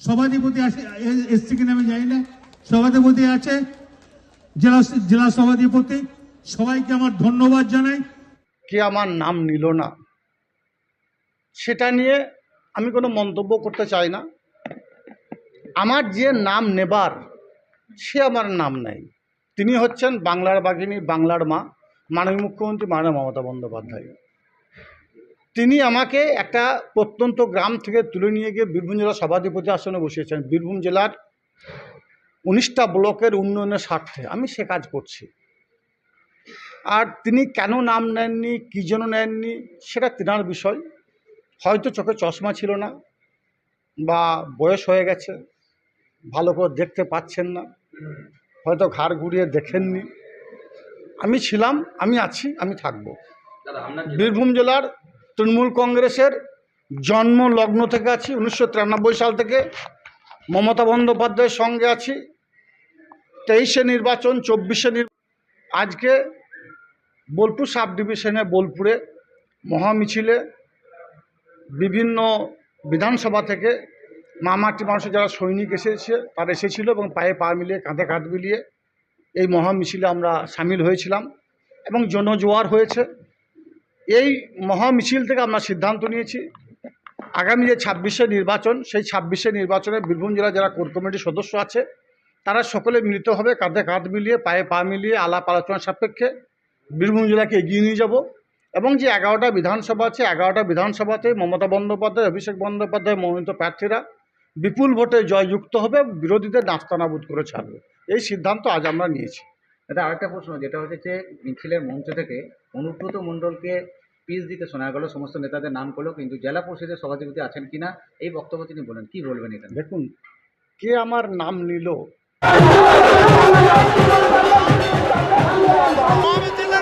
সভাধিপতি এসছে কিনা আমি জানি না। সভাধিপতি আছে, জেলা জেলা সভাধিপতি। সবাইকে আমার ধন্যবাদ জানাই। কে আমার নাম নিল না, সেটা নিয়ে আমি কোনো মন্তব্য করতে চাই না। আমার যে নাম নেবার, সে আমার নাম নেই। তিনি হচ্ছেন বাংলার বাঘিনী, বাংলার মা, মাননীয় মুখ্যমন্ত্রী মাননীয় মমতা বন্দ্যোপাধ্যায়। তিনি আমাকে একটা প্রত্যন্ত গ্রাম থেকে তুলে নিয়ে গিয়ে বীরভূম জেলা সভাধিপতি আসনে বসিয়েছেন। বীরভূম জেলার উনিশটা ব্লকের উন্নয়নের স্বার্থে আমি সে কাজ করছি। আর তিনি কেন নাম নেননি কী জন্য নেননি সেটা তেনার বিষয়। হয়তো চোখে চশমা ছিল না বা বয়স হয়ে গেছে ভালো করে দেখতে পাচ্ছেন না হয়তো ঘাড় ঘুরিয়ে দেখেননি। আমি ছিলাম আমি আছি আমি থাকব। বীরভূম জেলার তৃণমূল কংগ্রেসের জন্ম লগ্ন থেকে আছি, উনিশশো তিরানব্বই সাল থেকে। মমতা বন্দ্যোপাধ্যায়ের সঙ্গে আছি। তেইশে নির্বাচন, চব্বিশে আজকে বোলপুর সাব ডিভিশনে বোলপুরে মহামিছিলে বিভিন্ন বিধানসভা থেকে মামাটি মানুষের যারা সৈনিক এসেছে, তারা এসেছিল এবং পায়ে পা মিলিয়ে, কাঁধে কাঁধ মিলিয়ে এই মহামিছিলে আমরা সামিল হয়েছিলাম এবং জনজোয়ার হয়েছে। এই মহামিছিল থেকে আমরা সিদ্ধান্ত নিয়েছি। আগামী যে ছাব্বিশে নির্বাচন, সেই ছাব্বিশে নির্বাচনে বীরভূম জেলা যারা কোর কমিটির সদস্য আছে, তারা সকলে মিলিত হবে, কাঁধে কাঁধ মিলিয়ে, পায়ে পা মিলিয়ে আলাপ আলোচনা সাপেক্ষে বীরভূম জেলাকে এগিয়ে নিয়ে যাব। এবং যে এগারোটা বিধানসভা আছে, এগারোটা বিধানসভাতে মমতা বন্দ্যোপাধ্যায়, অভিষেক বন্দ্যোপাধ্যায় মনোনীত প্রার্থীরা বিপুল ভোটে জয়যুক্ত হবে, বিরোধীদের নাস্তানাবুদ করে ছাড়বে। এই সিদ্ধান্ত আজ আমরা নিয়েছি। দাদা আরেকটা প্রশ্ন যেটা হচ্ছে যে মিছিলের মঞ্চ থেকে অনুব্রত মণ্ডলকে পিস দিতে শোনা গেল সমস্ত নেতাদের নাম করল কিন্তু জেলা পরিষদের সভাধিপতি আছেন কিনা এই বক্তব্য তিনি বলেন। কি বলবেন এখানে? দেখুন কে আমার নাম নিল? মহামিছিলে